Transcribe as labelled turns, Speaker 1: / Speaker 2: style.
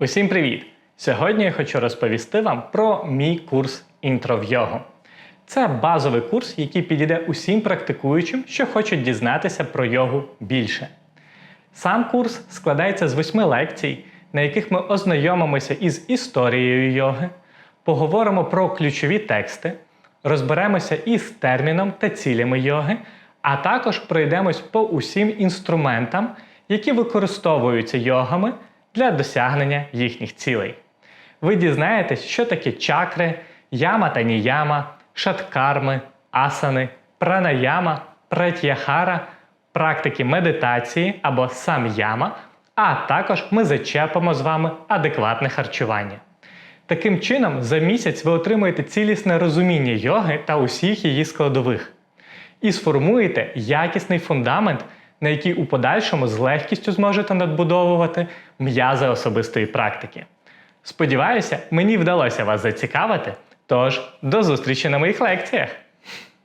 Speaker 1: Усім привіт! Сьогодні я хочу розповісти вам про мій курс інтро в йогу. Це базовий курс, який підійде усім практикуючим, що хочуть дізнатися про йогу більше. Сам курс складається з восьми лекцій, на яких ми ознайомимося із історією йоги, поговоримо про ключові тексти, розберемося із терміном та цілями йоги, а також пройдемось по усім інструментам, які використовуються йогами для досягнення їхніх цілей. Ви дізнаєтесь, що таке чакри, яма та ніяма, шаткарми, асани, пранаяма, пратьяхара, практики медитації або сам'яма, а також ми зачепимо з вами адекватне харчування. Таким чином, за місяць ви отримуєте цілісне розуміння йоги та усіх її складових і сформуєте якісний фундамент, на якій у подальшому з легкістю зможете надбудовувати м'язи особистої практики. Сподіваюся, мені вдалося вас зацікавити. Тож, до зустрічі на моїх лекціях!